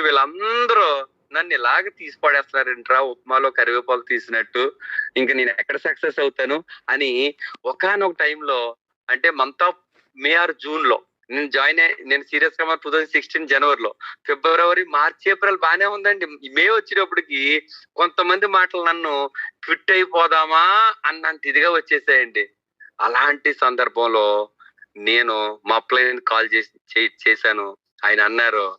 ఇప్పుడు వీళ్ళందరూ నన్ను ఇలాగ తీసి పడేస్తున్నారంట్రా ఉప్మాలో కరివేపాకు తీసినట్టు. ఇంకా నేను ఎక్కడ సక్సెస్ అవుతాను? అని ఒకనొక టైంలో అంటే మంత్ ఆఫ్ మే ఆర్ జూన్లో నేను జాయిన్ అయ్యి నేను సీరియస్గా టూ థౌసండ్ సిక్స్టీన్ జనవరిలో ఫిబ్రవరి మార్చి ఏప్రిల్ బాగానే ఉందండి. మే వచ్చేటప్పటికి కొంతమంది మాటలు నన్ను క్విట్ అయిపోదామా అన్నంత ఇదిగా వచ్చేసాయండి. అలాంటి సందర్భంలో నేను మా అప్లైన్ కాల్ చేసి చే- చేశాను. ఆయన అన్నారు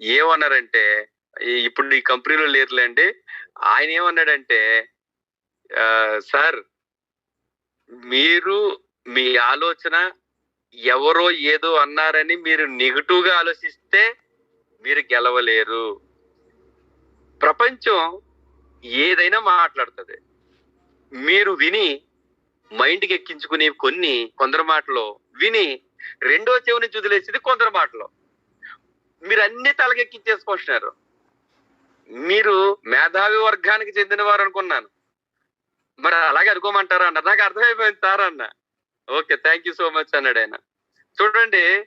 ఏమన్నారంటే ఇప్పుడు ఈ కంపెనీలో లేరులేండి. ఆయన ఏమన్నాడంటే సార్ మీరు మీ ఆలోచన ఎవరో ఏదో అన్నారని మీరు నెగిటివ్గా ఆలోచిస్తే మీరు గెలవలేరు. ప్రపంచం ఏదైనా మాట్లాడుతుంది. మీరు విని మైండ్కి ఎక్కించుకునే కొన్ని కొందరు మాటలు విని రెండో చెవిని వదిలేసేది కొందరు మాటలు. మీరు అన్ని తలకెక్కించేసుకొచ్చినారు. మీరు మేధావి వర్గానికి చెందిన వారు అనుకున్నాను. మరి అలాగే అనుకోమంటారా అన్న? నాకు అర్థమైపోయింది సార్ అన్న. Okay thank you so much అన్నాడు ఆయన. చూడండి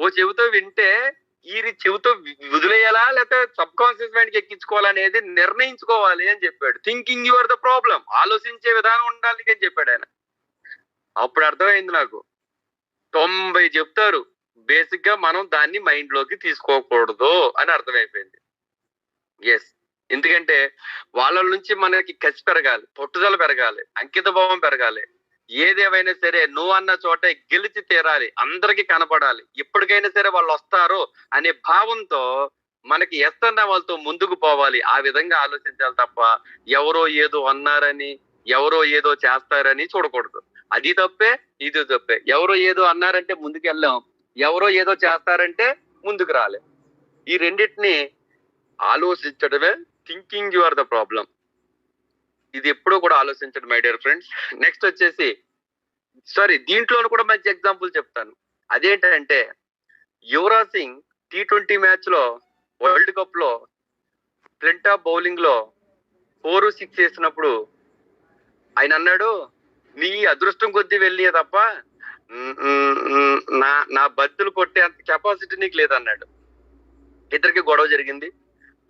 ఓ చెవితో వింటే ఈ చెవితో వదిలేయాలా? లేకపోతే సబ్ కాన్షియస్ మైండ్కి ఎక్కించుకోవాలా అనేది నిర్ణయించుకోవాలి అని చెప్పాడు. థింకింగ్ యువర్ ద ప్రాబ్లం ఆలోచించే విధానం ఉండాలి అని చెప్పాడు ఆయన. అప్పుడు అర్థమైంది నాకు. తొంభై చెప్తారు. బేసిక్గా మనం దాన్ని మైండ్లోకి తీసుకోకూడదు అని అర్థమైపోయింది. ఎస్ ఎందుకంటే వాళ్ళ నుంచి మనకి కసి పెరగాలి పట్టుదల పెరగాలి అంకిత భావం పెరగాలి. ఏదేమైనా సరే నువ్వు అన్న చోట గెలిచి తీరాలి అందరికి కనపడాలి. ఎప్పటికైనా సరే వాళ్ళు వస్తారు అనే భావంతో మనకి ఎస్ అన్న వాళ్ళతో ముందుకు పోవాలి. ఆ విధంగా ఆలోచించాలి తప్ప ఎవరో ఏదో అన్నారని ఎవరో ఏదో చేస్తారని చూడకూడదు. అది తప్పే ఇది తప్పే. ఎవరో ఏదో అన్నారంటే ముందుకు వెళ్ళాం ఎవరో ఏదో చేస్తారంటే ముందుకు రాలే. ఈ రెండింటిని ఆలోచించడమే thinking you are the problem ఇది ఎప్పుడూ కూడా ఆలోచించడం మై డియర్ ఫ్రెండ్స్ నెక్స్ట్ వచ్చేసి సారీ దీంట్లోనూ కూడా మంచి ఎగ్జాంపుల్ చెప్తాను. అదేంటంటే యువరాజ్ సింగ్ టీ ట్వంటీ మ్యాచ్లో వరల్డ్ కప్లో ఫ్లింటా బౌలింగ్లో ఫోర్ సిక్స్ వేసినప్పుడు ఆయన అన్నాడు నీ అదృష్టం కొద్దీ వెళ్ళి తప్ప నా నా బద్దులు కొట్టే అంత కెపాసిటీ నీకు లేదన్నాడు. ఇద్దరికి గొడవ జరిగింది.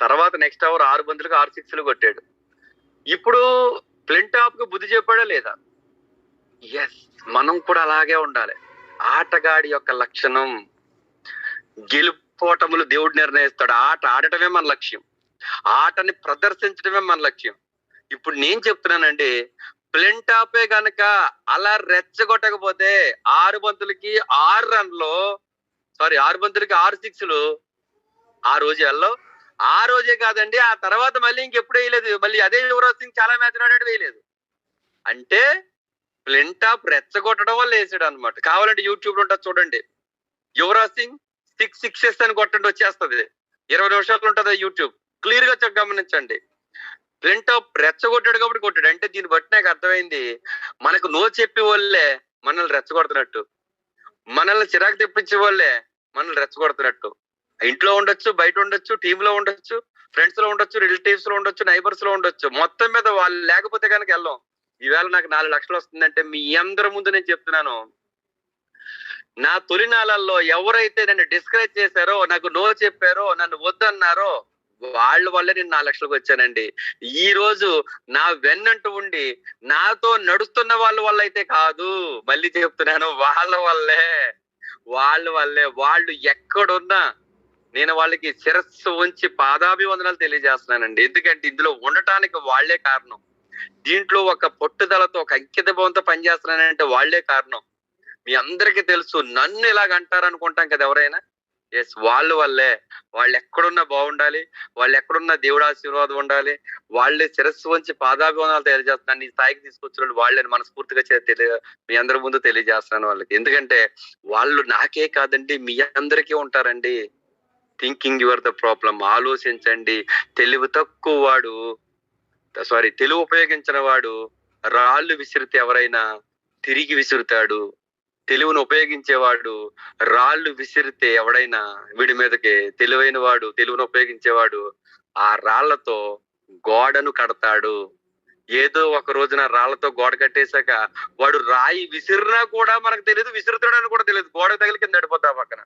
తర్వాత నెక్స్ట్ అవర్ ఆరు బంతులకు ఆరు సిక్స్లు కొట్టాడు. ఇప్పుడు ప్లింటాప్కు బుద్ధి చెప్పాడా లేదా? ఎస్ మనం కూడా అలాగే ఉండాలి. ఆటగాడి యొక్క లక్షణం గెలుపోటములు దేవుడు నిర్ణయిస్తాడు. ఆట ఆడటమే మన లక్ష్యం. ఆటని ప్రదర్శించడమే మన లక్ష్యం. ఇప్పుడు నేను చెప్తున్నానండి ప్లింటాపే గనక అలా రెచ్చగొట్టకపోతే ఆరు బంతులకి ఆరు రన్లు. సారీ ఆరు బంతులకి ఆరు సిక్స్లు ఆ రోజు వెళ్ళవు ఆ రోజే కాదండి ఆ తర్వాత మళ్ళీ ఇంకెప్పుడు వేయలేదు. మళ్ళీ అదే యువరాజ్ సింగ్ చాలా మ్యాచ్ ఆడాడు వేయలేదు. అంటే ప్లింటాప్ రెచ్చగొట్టడం వల్ల వేసాడు అనమాట కావాలంటే యూట్యూబ్లో ఉంటుంది చూడండి. యువరాజ్ సింగ్ సిక్స్ సిక్సెస్ అని కొట్టండి వచ్చేస్తుంది. ఇరవై నిమిషాలు ఉంటుంది యూట్యూబ్. క్లియర్గా గమనించండి. ప్లింటాప్ రెచ్చగొట్టాడు కాబట్టి కొట్టాడు. అంటే దీన్ని బట్టి నాకు అర్థమైంది. మనకు నో చెప్పే వాళ్ళే మనల్ని రెచ్చగొడుతున్నట్టు. మనల్ని చిరాకు తెప్పించే వాళ్ళే మనల్ని రెచ్చగొడుతున్నట్టు. ఇంట్లో ఉండొచ్చు బయట ఉండొచ్చు టీమ్లో ఉండొచ్చు ఫ్రెండ్స్లో ఉండొచ్చు రిలేటివ్స్లో ఉండొచ్చు నైబర్స్లో ఉండొచ్చు. మొత్తం మీద వాళ్ళు లేకపోతే కనుక వెళ్ళాం. ఈవేళ నాకు నాలుగు లక్షలు వస్తుందంటే మీ అందరి ముందు నేను చెప్తున్నాను. నా తొలినాళ్ళల్లో ఎవరైతే నన్ను డిస్కరేజ్ చేశారో నాకు నో చెప్పారో నన్ను వద్దన్నారో వాళ్ళ వల్లే నేను నాలుగు లక్షలకు వచ్చానండి. ఈ రోజు నా వెన్నంటూ ఉండి నాతో నడుస్తున్న వాళ్ళ వల్ల అయితే కాదు. మళ్ళీ చెప్తున్నాను వాళ్ళ వల్లే. వాళ్ళ వల్లే. వాళ్ళు ఎక్కడున్నా నేను వాళ్ళకి శిరస్సు ఉంచి పాదాభివందనాలు తెలియజేస్తున్నానండి. ఎందుకంటే ఇందులో ఉండటానికి వాళ్ళే కారణం. దీంట్లో ఒక పట్టుదలతో ఒక అంకిత భావంతో పనిచేస్తున్నానంటే వాళ్ళే కారణం. మీ అందరికీ తెలుసు నన్ను ఇలాగ అంటారనుకుంటాం కదా ఎవరైనా? ఎస్ వాళ్ళు వల్లే. వాళ్ళు ఎక్కడున్నా బాగుండాలి. వాళ్ళు ఎక్కడున్నా దేవుడు ఆశీర్వాదం ఉండాలి. వాళ్ళే శిరస్సు వంచి పాదాభివందనాలు తెలియజేస్తున్నాను ఈ స్థాయికి తీసుకొచ్చిన వాళ్ళు వాళ్ళని మనస్ఫూర్తిగా చే- తెలియ మీ అందరి ముందు తెలియజేస్తున్నాను వాళ్ళకి. ఎందుకంటే వాళ్ళు నాకే కాదండి మీ అందరికీ ఉంటారండి. థింకింగ్ యువర్ ద ప్రాబ్లం ఆలోచించండి. తెలివి తక్కువ వాడు సారీ తెలివి ఉపయోగించిన వాడు రాళ్ళు విసిరితే ఎవరైనా తిరిగి విసురుతాడు. తెలివిని ఉపయోగించేవాడు రాళ్ళు విసిరితే ఎవడైనా వీడి మీదకి తెలివైన వాడు తెలివిని ఉపయోగించేవాడు ఆ రాళ్ళతో గోడను కడతాడు. ఏదో ఒక రోజున రాళ్ళతో గోడ కట్టేశాక వాడు రాయి విసిరినా కూడా మనకు తెలియదు విసురుతాడని కూడా తెలియదు. గోడ తగిలి కింద పడిపోతా పక్కన.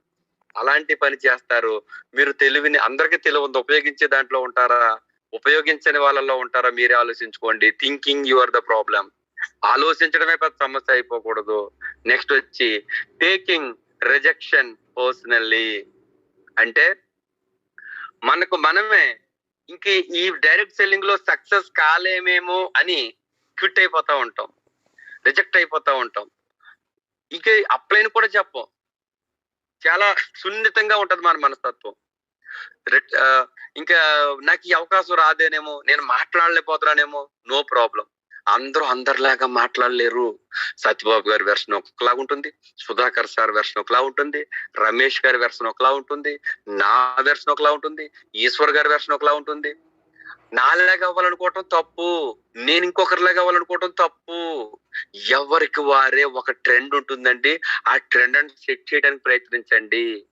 అలాంటి పని చేస్తారు. మీరు తెలివిని అందరికీ తెలివి ఉంది ఉపయోగించే దాంట్లో ఉంటారా? ఉపయోగించని వాళ్ళలో ఉంటారా? మీరే ఆలోచించుకోండి. Thinking you are the problem ఆలోచించడమే పెద్ద సమస్య అయిపోకూడదు. నెక్స్ట్ వచ్చి టేకింగ్ రిజెక్షన్ పర్సనల్లీ అంటే మనకు మనమే ఇంక ఈ డైరెక్ట్ సెల్లింగ్లో సక్సెస్ కాలేమేమో అని క్విట్ అయిపోతా ఉంటాం. రిజెక్ట్ అయిపోతా ఉంటాం. ఇంక అప్లైన్ కూడా చెప్పం. చాలా సున్నితంగా ఉంటది మన మనస్తత్వం. ఇంకా నాకు ఈ అవకాశం రాదేనేమో నేను మాట్లాడలేకపోతున్నానేమో నో ప్రాబ్లం అందరూ అందరిలాగా మాట్లాడలేరు. సత్యబాబు గారి వెర్షన్ ఒకలా ఉంటుంది సుధాకర్ సార్ వెర్షన్ ఒకలా ఉంటుంది రమేష్ గారి వెర్షన్ ఒకలా ఉంటుంది నా వెర్షన్ ఒకలా ఉంటుంది ఈశ్వర్ గారి వెర్షన్ ఒకలా ఉంటుంది. నాలాగా అవ్వాలనుకోవటం తప్పు నేను ఇంకొకరిలాగా అవ్వాలనుకోవటం తప్పు. ఎవరికి వారే ఒక ట్రెండ్ ఉంటుందండి. ఆ ట్రెండ్ సెట్ చేయడానికి ప్రయత్నించండి.